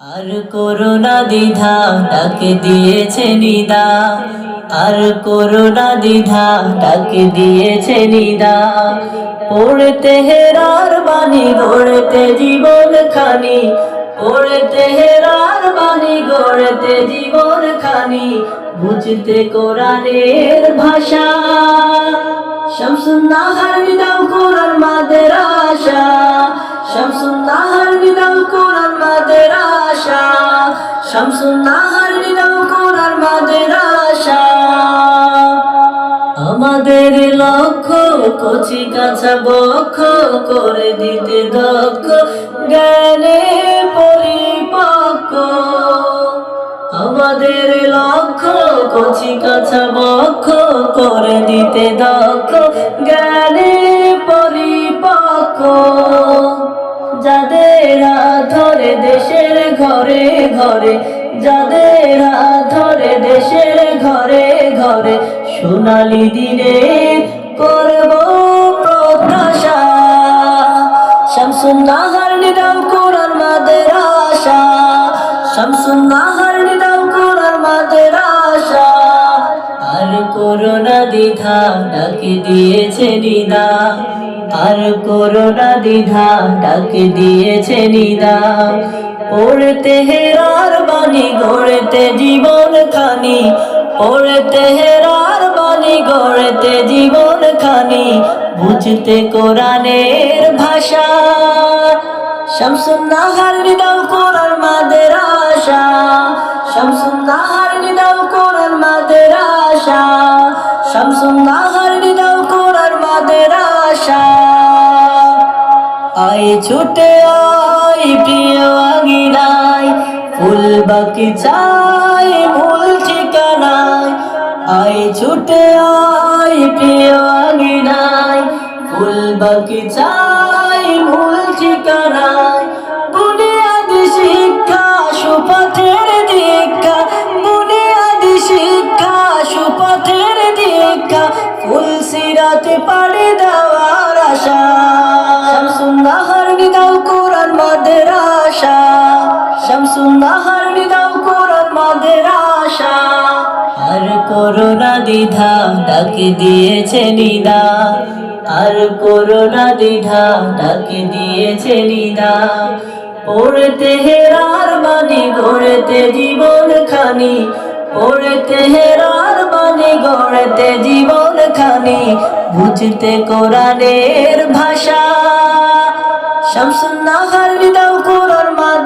আর corona দ্বিধা ডাকে দিয়েছে নিদা। আর করোনা দ্বিধা ডাকে দিয়েছে নিদা। পড়তে হেরার বাণী, গড়তে জীবন খানি পড়তে হেরার বাণী, গড়তে জীবন খানি বুঝতে কোরআনের ভাষা। শামসুন্নাহার দাও শামসুন্নাহার দাও কোরআন মাদের আশা। আমাদের লক্ষ্য কচি কাছা বক্ষ করে দিতে দক্ষ, জ্ঞানে পরিপক্ক। আমাদের লক্ষ্য কচি কাছা বক্ষ করে দিতে দক্ষ। ঘরে, যাদের ধরে, দেশের ঘরে ঘরে সোনালি দিনে করব প্রত্যাশা। শামসুন্নাহার নিদাম কোরআন মাদের আশা। শামসুন্নাহার নিদাম কোরআন মাদের আশা। আর করোনা দ্বিধা ডাকে দিয়েছে নিদা। আর করোনা দ্বিধা ডাকে দিয়েছে নিদা। পড়তে হেরার বাণী, গড়তে জীবন খানি পড়তে হেরার বাণী, গড়তে জীবন খানি বুঝতে কোরআনের ভাষা। শামসুন্নাহার নিদাও কোরআন ছুটে আয় প্রিয় আঙিনায়। ফুল বাকি চাই মূল ঠিকানায়। আয় ছুটে আয় প্রিয় আঙিনায়। ফুল বাকি চাই মূল ঠিকানায়। বুনিয়াদি শিক্ষা, সুপথের দীক্ষা। বুনিয়াদি শিক্ষা, সুপথের দীক্ষা। ফুল সিরাতে পাড়ি দেওয়ার আশা। নিদাও কোরআন মাদের আশা। শামসুন্নাহার নিদাও কোরআন মাদের আর করোনা দ্বিধা ডাকে দিয়েছে নিদা। আর করোনা দ্বিধা ডাকে দিয়েছে নিদা। পড়তে হেরার বাণী, গড়তে জীবন খানি। পড়তে হেরার বাণী, গড়তে জীবন খানি। বুঝতে কোরআনের ভাষা। শামসুন্নাহার দাও কোরআন আশা